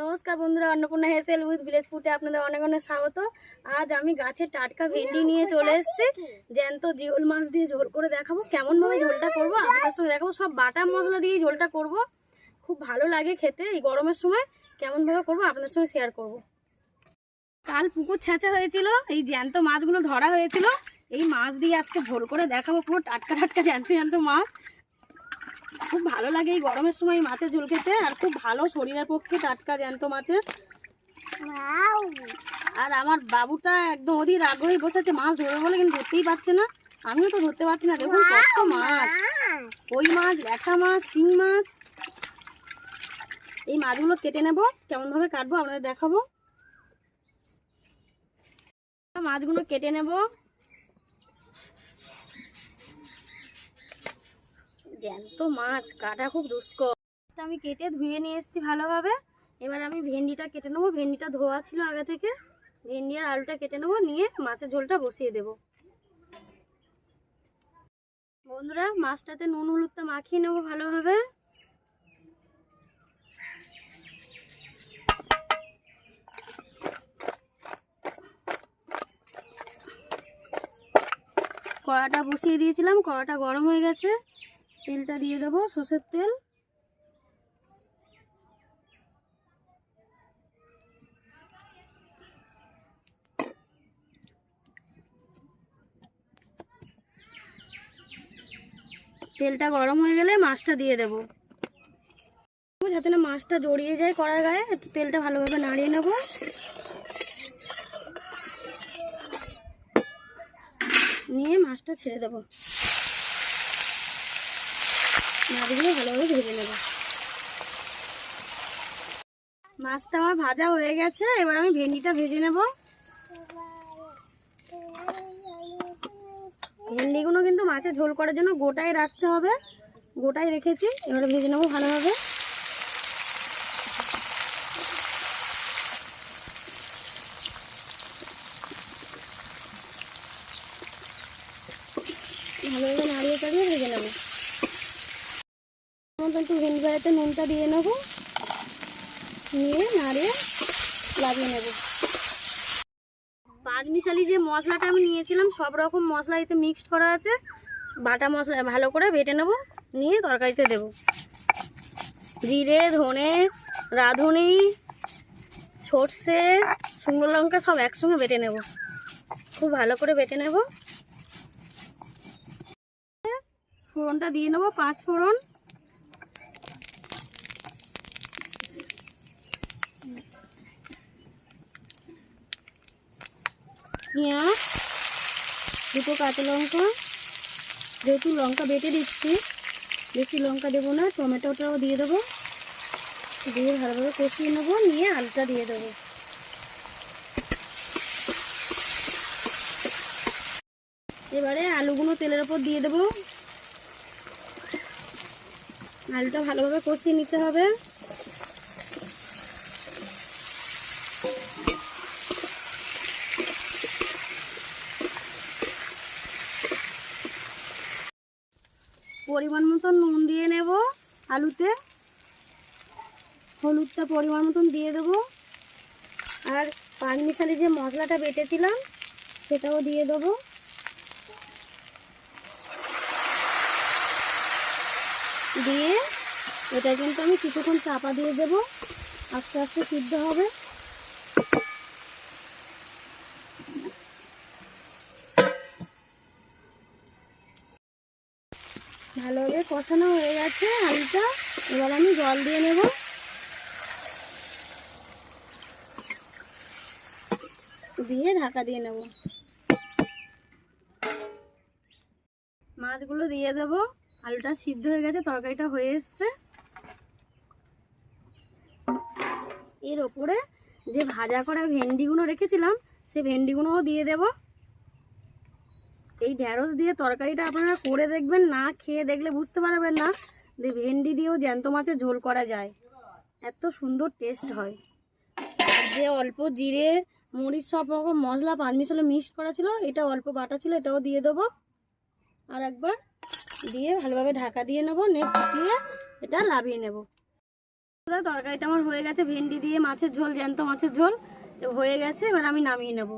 নমস্কার বন্ধুরা, Annapurna হেসেল with village ফুটে আপনাদের অনেক অনেক স্বাগত। আজ আমি গাছে টাটকা ভেন্ডি নিয়ে চলে এসেছি। জ্যান্ত জিওল মাছ দিয়ে ঝোল করে দেখাবো। কেমন ভাবে ঝোলটা করব আপনার সঙ্গে দেখাবো। সব বাটা মশলা দিয়ে ঝোলটা করব। খুব ভালো লাগে খেতে এই গরমের সময়। কেমন ভাবে করব আপনাদের সঙ্গে শেয়ার করব। কাল পুকুর ছেঁচা হয়েছিল, এই জ্যান্ত মাছগুলো ধরা হয়েছিল। এই মাছ দিয়ে আজকে ঝোল করে দেখাবো। পুরো টাটকা টাটকা জ্যান্ত জ্যান্ত মাছ। খুব ভালো লাগে এই গরমের সময় মাছের ঝোল খেতে আর খুব ভালো শরীরের পক্ষে টাটকা জ্যান্ত মাছের। আর আমার বাবুটা একদম অধীর আগ্রহী বসেছে মাছ ধরবে বলে কিন্তু ধরতেই পারছে না। আমিও তো ধরতে পারছি না দেখুন কত মাছ। কই মাছ ল্যাঠা মাছ শিং মাছ। এই মাছগুলো কেটে নেব কেমনভাবে কাটবো আপনাদের দেখাবো। মাছগুলো কেটে নেব। জ্যান্ত মাছ, কাটা খুব দুষ্কর। আমি কেটে ধুয়ে নিয়ে এসেছি ভালোভাবে। এবার আমি ভেন্ডিটা কেটে নেব। ভেন্ডিটা ধোয়া ছিল আগে থেকে। ভেন্ডি আর আলুটা কেটে নেব। নিয়ে মাছের ঝোলটা বসিয়ে দেব। বন্ধুরা, মাছটাতে নুন, হলুদটা মাখিয়ে নেব ভালোভাবে। কড়াটা বসিয়ে দিয়েছিলাম। কড়াটা গরম হয়ে গেছে। তেলটা দিয়ে দেবো, সর্ষের তেল। তেলটা গরম হয়ে গেলে মাছটা দিয়ে দেবো। যাতে না মাছটা জড়িয়ে যায় কড়ার গায়ে, একটু তেলটা ভালোভাবে নাড়িয়ে নেব। নিয়ে মাছটা ছেড়ে দেবো। মাছগুলো ভালোভাবে ভেজে নেব। মাছটা আমার ভাজা হয়ে গেছে, এবার আমি ভেন্ডিটা ভেজে নেব। ভেন্ডিগুলো কিন্তু মাছের ঝোল করার জন্য গোটাই রাখতে হবে, গোটাই রেখেছি, এবারে ভেজে নেব ভালোভাবে। ভালোভাবে নাড়িয়ে চাড়িয়ে ভেজে নেব। মতো একটু ভেন্ডি নুনটা দিয়ে নেব। নিয়ে নাড়িয়ে লাগিয়ে নেব। পাঁচ মিশালি যে মশলাটা আমি নিয়েছিলাম, সব রকম মশলা এতে মিক্সড করা আছে। বাটা মশলা ভালো করে বেটে নেব, নিয়ে তরকারিতে দেব। জিরে, ধনে, রাঁধুনি, সর্ষে, শুকনো লঙ্কা সব একসঙ্গে বেটে নেব। খুব ভালো করে বেটে নেব। ফোড়নটা দিয়ে নেব, পাঁচ ফোড়ন। পেঁয়াজ, দুটো কাঁচা লঙ্কা, যেহেতু লঙ্কা বেটে দিচ্ছি, বেশি লঙ্কা দেবো না, টমেটোটাও দিয়ে দেবো, দিয়ে ভালোভাবে কষিয়ে নেব, নিয়ে আলুটা দিয়ে দেবো। এবারে আলুগুলো তেলের ওপর দিয়ে দেবো। আলুটা ভালোভাবে কষিয়ে নিতে হবে। পরিমাণ মতন নুন দিয়ে নেব আলুতে। হলুদটা পরিমাণ মতন দিয়ে দেব। আর পান মিশালি যে মশলাটা বেটেছিলাম, সেটাও দিয়ে দেবো। দিয়ে এটা কিন্তু আমি কিছুক্ষণ চাপা দিয়ে দেবো। আস্তে আস্তে সিদ্ধ হবে। ভালোভাবে কষানো হয়ে গেছে আলুটা। এবার আমি জল দিয়ে নেব। দিয়ে ঢাকা দিয়ে নেব। মাছগুলো দিয়ে দেবো। আলুটা সিদ্ধ হয়ে গেছে, তরকারিটা হয়ে এসছে। এর ওপরে যে ভাজা করা ভেন্ডিগুলো রেখেছিলাম, সে ভেন্ডিগুলোও দিয়ে দেবো। এই ঢ্যাঁড়স দিয়ে তরকারিটা আপনারা করে দেখবেন, না খেয়ে দেখলে বুঝতে পারবেন না। যে ভেন্ডি দিয়েও জ্যান্ত মাছের ঝোল করা যায়। এত সুন্দর টেস্ট হয়। আর যে অল্প জিরে, মরিচ, সব রকম মশলা পাঁচ মিশালে মিক্সড করা ছিল, এটা অল্প বাটা ছিল, এটাও দিয়ে দেবো। আর একবার দিয়ে ভালোভাবে ঢাকা দিয়ে নেব নে ফুটিয়ে এটা লাভিয়ে নেব। তরকারিটা আমার হয়ে গেছে, ভেন্ডি দিয়ে মাছের ঝোল, জ্যান্ত মাছের ঝোল, হয়ে গেছে, এবার আমি নামিয়ে নেব।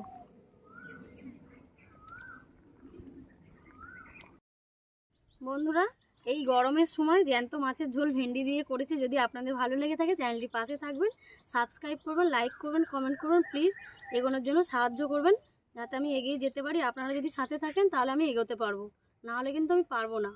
বন্ধুরা, এই গরমের সময় জ্যান্ত মাছের ঝোল ভেন্ডি দিয়ে করেছি। যদি আপনাদের ভালো লেগে থাকে, চ্যানেলটি পাশে থাকবেন, সাবস্ক্রাইব করবেন, লাইক করবেন, কমেন্ট করবেন প্লিজ। এগোনোর জন্য সাহায্য করবেন, যাতে আমি এগিয়ে যেতে পারি। আপনারা যদি সাথে থাকেন, তাহলে আমি এগোতে পারব। নাহলে কিন্তু আমি পারব না।